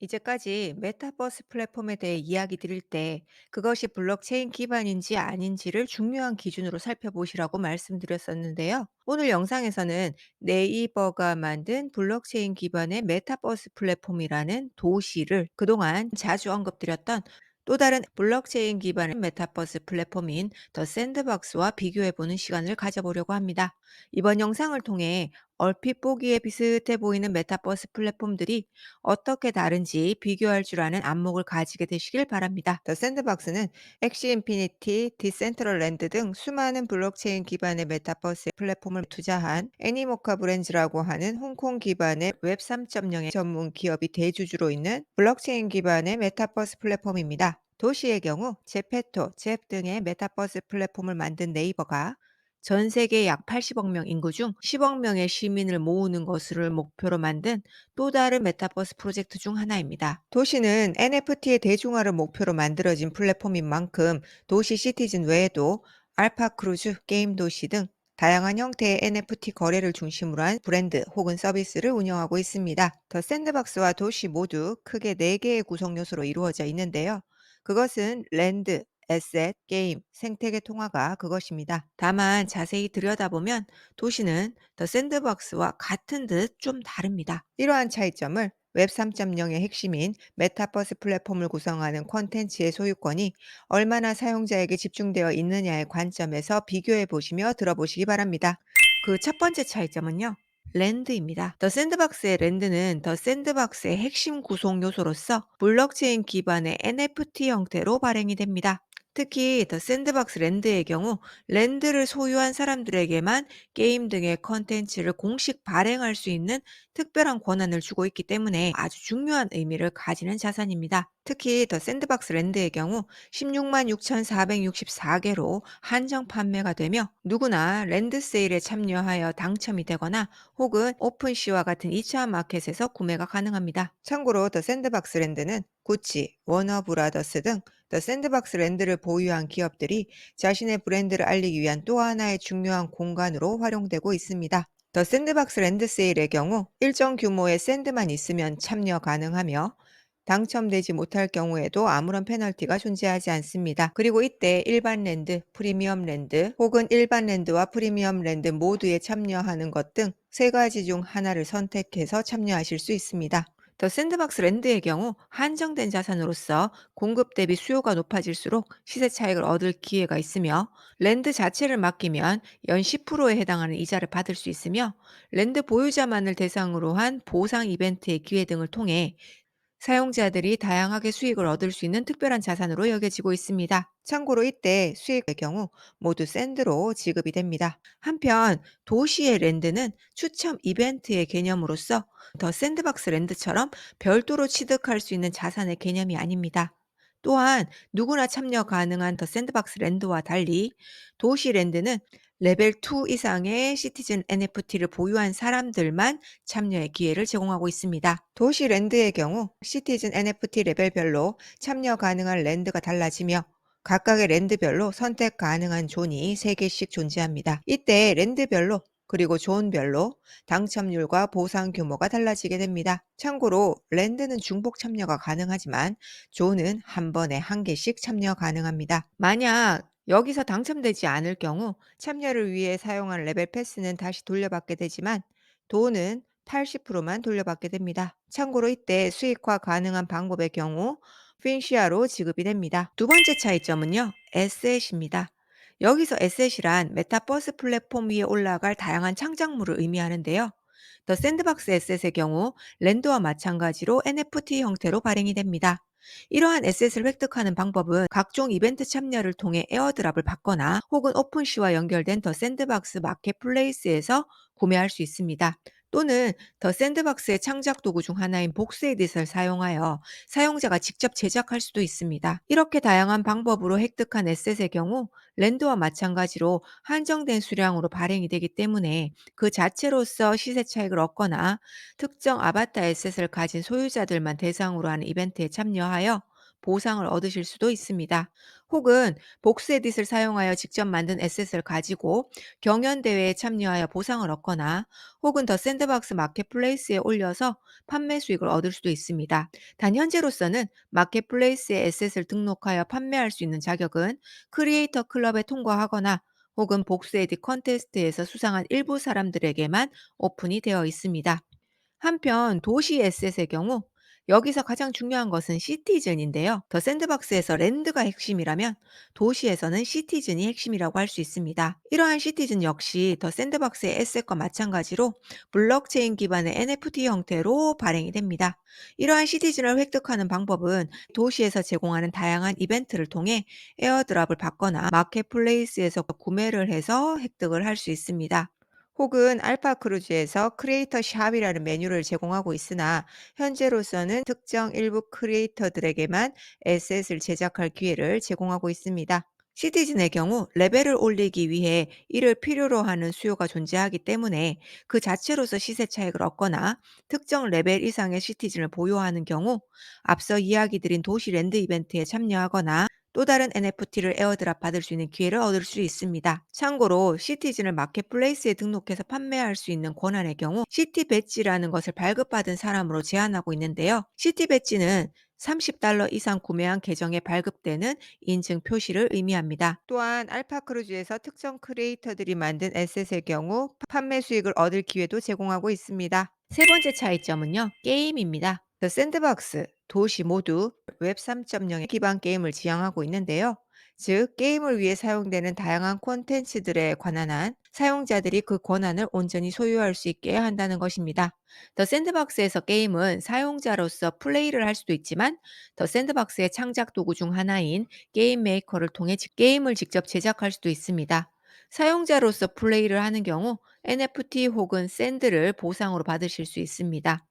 이제까지 메타버스 플랫폼에 대해 이야기 드릴 때 그것이 블록체인 기반인지 아닌지를 중요한 기준으로 살펴보시라고 말씀드렸었는데요. 오늘 영상에서는 네이버가 만든 블록체인 기반의 메타버스 플랫폼이라는 도시를 그동안 자주 언급드렸던 또 다른 블록체인 기반의 메타버스 플랫폼인 더 샌드박스와 비교해보는 시간을 가져보려고 합니다. 이번 영상을 통해 얼핏 보기에 비슷해 보이는 메타버스 플랫폼들이 어떻게 다른지 비교할 줄 아는 안목을 가지게 되시길 바랍니다. 더 샌드박스는 엑시 인피니티, 디센트럴랜드 등 수많은 블록체인 기반의 메타버스 플랫폼을 투자한 애니모카 브랜즈라고 하는 홍콩 기반의 웹 3.0의 전문 기업이 대주주로 있는 블록체인 기반의 메타버스 플랫폼입니다. 도시의 경우 제페토, 잽 등의 메타버스 플랫폼을 만든 네이버가 전 세계 약 80억 명 인구 중 10억 명의 시민을 모으는 것을 목표로 만든 또 다른 메타버스 프로젝트 중 하나입니다. 도시는 NFT의 대중화를 목표로 만들어진 플랫폼인 만큼 도시 시티즌 외에도 알파 크루즈, 게임 도시 등 다양한 형태의 NFT 거래를 중심으로 한 브랜드 혹은 서비스를 운영하고 있습니다. 더 샌드박스와 도시 모두 크게 4개의 구성 요소로 이루어져 있는데요. 그것은 랜드, 에셋, 게임, 생태계 통화가 그것입니다. 다만 자세히 들여다보면 도시는 더 샌드박스와 같은 듯 좀 다릅니다. 이러한 차이점을 웹 3.0의 핵심인 메타버스 플랫폼을 구성하는 콘텐츠의 소유권이 얼마나 사용자에게 집중되어 있느냐의 관점에서 비교해 보시며 들어보시기 바랍니다. 그 첫 번째 차이점은요. 랜드입니다. 더 샌드박스의 랜드는 더 샌드박스의 핵심 구성 요소로서 블록체인 기반의 NFT 형태로 발행이 됩니다. 특히 더 샌드박스 랜드의 경우 랜드를 소유한 사람들에게만 게임 등의 컨텐츠를 공식 발행할 수 있는 특별한 권한을 주고 있기 때문에 아주 중요한 의미를 가지는 자산입니다. 특히 더 샌드박스 랜드의 경우 16만 6,464개로 한정 판매가 되며 누구나 랜드 세일에 참여하여 당첨이 되거나 혹은 오픈시와 같은 2차 마켓에서 구매가 가능합니다. 참고로 더 샌드박스 랜드는 구찌, 워너브라더스 등 더 샌드박스 랜드를 보유한 기업들이 자신의 브랜드를 알리기 위한 또 하나의 중요한 공간으로 활용되고 있습니다. 더 샌드박스 랜드 세일의 경우 일정 규모의 샌드만 있으면 참여 가능하며 당첨되지 못할 경우에도 아무런 페널티가 존재하지 않습니다. 그리고 이때 일반 랜드, 프리미엄 랜드 혹은 일반 랜드와 프리미엄 랜드 모두에 참여하는 것 등 세 가지 중 하나를 선택해서 참여하실 수 있습니다. 더 샌드박스 랜드의 경우 한정된 자산으로서 공급 대비 수요가 높아질수록 시세 차익을 얻을 기회가 있으며 랜드 자체를 맡기면 연 10%에 해당하는 이자를 받을 수 있으며 랜드 보유자만을 대상으로 한 보상 이벤트의 기회 등을 통해 사용자들이 다양하게 수익을 얻을 수 있는 특별한 자산으로 여겨지고 있습니다. 참고로 이때 수익의 경우 모두 샌드로 지급이 됩니다. 한편 도시의 랜드는 추첨 이벤트의 개념으로서 더 샌드박스 랜드처럼 별도로 취득할 수 있는 자산의 개념이 아닙니다. 또한 누구나 참여 가능한 더 샌드박스 랜드와 달리 도시 랜드는 레벨 2 이상의 시티즌 NFT를 보유한 사람들만 참여의 기회를 제공하고 있습니다. 도시 랜드의 경우 시티즌 NFT 레벨별로 참여 가능한 랜드가 달라지며 각각의 랜드별로 선택 가능한 존이 3개씩 존재합니다. 이때 랜드별로 그리고 존별로 당첨률과 보상 규모가 달라지게 됩니다. 참고로 랜드는 중복 참여가 가능하지만 존은 한 번에 한 개씩 참여 가능합니다. 만약 여기서 당첨되지 않을 경우 참여를 위해 사용한 레벨 패스는 다시 돌려받게 되지만 돈은 80%만 돌려받게 됩니다. 참고로 이때 수익화 가능한 방법의 경우 핀시아로 지급이 됩니다. 두 번째 차이점은요, 에셋입니다. 여기서 에셋이란 메타버스 플랫폼 위에 올라갈 다양한 창작물을 의미하는데요. 더 샌드박스 에셋의 경우 랜드와 마찬가지로 NFT 형태로 발행이 됩니다. 이러한 에셋을 획득하는 방법은 각종 이벤트 참여를 통해 에어드랍을 받거나 혹은 오픈시와 연결된 더 샌드박스 마켓플레이스에서 구매할 수 있습니다. 또는 더 샌드박스의 창작 도구 중 하나인 복스 에딧을 사용하여 사용자가 직접 제작할 수도 있습니다. 이렇게 다양한 방법으로 획득한 에셋의 경우 랜드와 마찬가지로 한정된 수량으로 발행이 되기 때문에 그 자체로서 시세 차익을 얻거나 특정 아바타 에셋을 가진 소유자들만 대상으로 하는 이벤트에 참여하여 보상을 얻으실 수도 있습니다. 혹은 복수 에딧을 사용하여 직접 만든 에셋을 가지고 경연 대회에 참여하여 보상을 얻거나 혹은 더 샌드박스 마켓플레이스에 올려서 판매 수익을 얻을 수도 있습니다. 단 현재로서는 마켓플레이스에 에셋을 등록하여 판매할 수 있는 자격은 크리에이터 클럽에 통과하거나 혹은 복수 에딧 컨테스트에서 수상한 일부 사람들에게만 오픈이 되어 있습니다. 한편 도시 에셋의 경우 여기서 가장 중요한 것은 시티즌인데요. 더 샌드박스에서 랜드가 핵심이라면 도시에서는 시티즌이 핵심이라고 할 수 있습니다. 이러한 시티즌 역시 더 샌드박스의 에셋과 마찬가지로 블록체인 기반의 NFT 형태로 발행이 됩니다. 이러한 시티즌을 획득하는 방법은 도시에서 제공하는 다양한 이벤트를 통해 에어드랍을 받거나 마켓플레이스에서 구매를 해서 획득을 할 수 있습니다. 혹은 알파 크루즈에서 크리에이터 샵이라는 메뉴를 제공하고 있으나 현재로서는 특정 일부 크리에이터들에게만 에셋을 제작할 기회를 제공하고 있습니다. 시티즌의 경우 레벨을 올리기 위해 이를 필요로 하는 수요가 존재하기 때문에 그 자체로서 시세 차익을 얻거나 특정 레벨 이상의 시티즌을 보유하는 경우 앞서 이야기 드린 도시랜드 이벤트에 참여하거나 또 다른 NFT를 에어드랍 받을 수 있는 기회를 얻을 수 있습니다. 참고로 시티즌을 마켓플레이스에 등록해서 판매할 수 있는 권한의 경우 시티 배지라는 것을 발급받은 사람으로 제한하고 있는데요. 시티 배지는 30달러 이상 구매한 계정에 발급되는 인증 표시를 의미합니다. 또한 알파 크루즈에서 특정 크리에이터들이 만든 에셋의 경우 판매 수익을 얻을 기회도 제공하고 있습니다. 세 번째 차이점은요, 게임입니다. 더 샌드박스, 도시 모두 웹 3.0 기반 게임을 지향하고 있는데요. 즉, 게임을 위해 사용되는 다양한 콘텐츠들에 관한 한 사용자들이 그 권한을 온전히 소유할 수 있게 한다는 것입니다. 더 샌드박스에서 게임은 사용자로서 플레이를 할 수도 있지만 더 샌드박스의 창작 도구 중 하나인 게임 메이커를 통해 직- 게임을 직접 제작할 수도 있습니다. 사용자로서 플레이를 하는 경우 NFT 혹은 샌드를 보상으로 받으실 수 있습니다.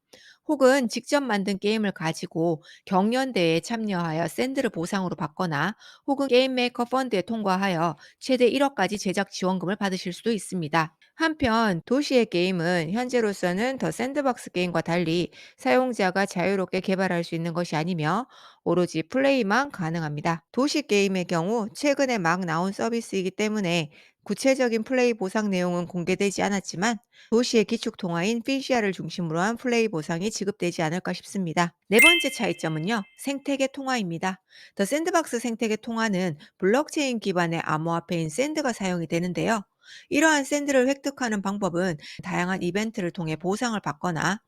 혹은 직접 만든 게임을 가지고 경연대회에 참여하여 샌드를 보상으로 받거나 혹은 게임 메이커 펀드에 통과하여 최대 1억까지 제작 지원금을 받으실 수도 있습니다. 한편 도시의 게임은 현재로서는 더 샌드박스 게임과 달리 사용자가 자유롭게 개발할 수 있는 것이 아니며 오로지 플레이만 가능합니다. 도시 게임의 경우 최근에 막 나온 서비스이기 때문에 구체적인 플레이 보상 내용은 공개되지 않았지만 도시의 기축 통화인 피시아를 중심으로 한 플레이 보상이 지급되지 않을까 싶습니다. 네 번째 차이점은요, 생태계 통화입니다. 더 샌드박스 생태계 통화는 블록체인 기반의 암호화폐인 샌드가 사용이 되는데요. 이러한 샌드를 획득하는 방법은 다양한 이벤트를 통해 보상을 받거나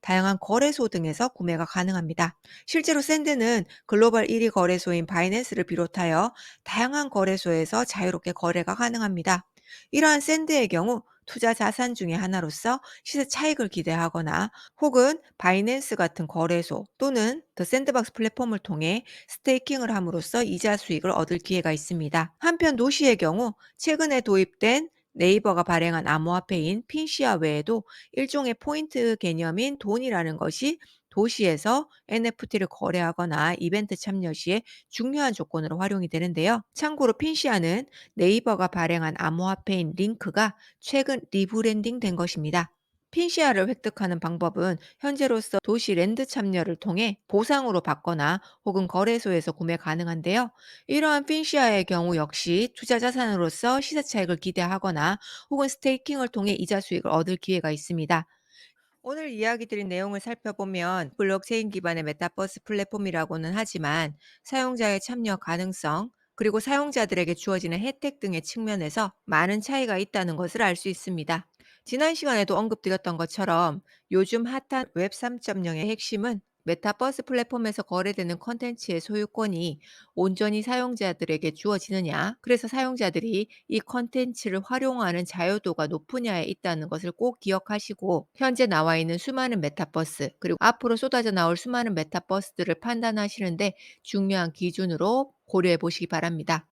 다양한 거래소 등에서 구매가 가능합니다. 실제로 샌드는 글로벌 1위 거래소인 바이낸스를 비롯하여 다양한 거래소에서 자유롭게 거래가 가능합니다. 이러한 샌드의 경우 투자 자산 중의 하나로서 시세 차익을 기대하거나 혹은 바이낸스 같은 거래소 또는 더 샌드박스 플랫폼을 통해 스테이킹을 함으로써 이자 수익을 얻을 기회가 있습니다. 한편 도시의 경우 최근에 도입된 네이버가 발행한 암호화폐인 핀시아 외에도 일종의 포인트 개념인 돈이라는 것이 도시에서 NFT를 거래하거나 이벤트 참여 시에 중요한 조건으로 활용이 되는데요. 참고로 핀시아는 네이버가 발행한 암호화폐인 링크가 최근 리브랜딩 된 것입니다. 핀시아를 획득하는 방법은 현재로서 도시 랜드 참여를 통해 보상으로 받거나 혹은 거래소에서 구매 가능한데요. 이러한 핀시아의 경우 역시 투자 자산으로서 시세 차익을 기대하거나 혹은 스테이킹을 통해 이자 수익을 얻을 기회가 있습니다. 오늘 이야기 드린 내용을 살펴보면 블록체인 기반의 메타버스 플랫폼이라고는 하지만 사용자의 참여 가능성, 그리고 사용자들에게 주어지는 혜택 등의 측면에서 많은 차이가 있다는 것을 알 수 있습니다. 지난 시간에도 언급드렸던 것처럼 요즘 핫한 웹 3.0의 핵심은 메타버스 플랫폼에서 거래되는 콘텐츠의 소유권이 온전히 사용자들에게 주어지느냐, 그래서 사용자들이 이 콘텐츠를 활용하는 자유도가 높으냐에 있다는 것을 꼭 기억하시고, 현재 나와 있는 수많은 메타버스, 그리고 앞으로 쏟아져 나올 수많은 메타버스들을 판단하시는데 중요한 기준으로 고려해 보시기 바랍니다.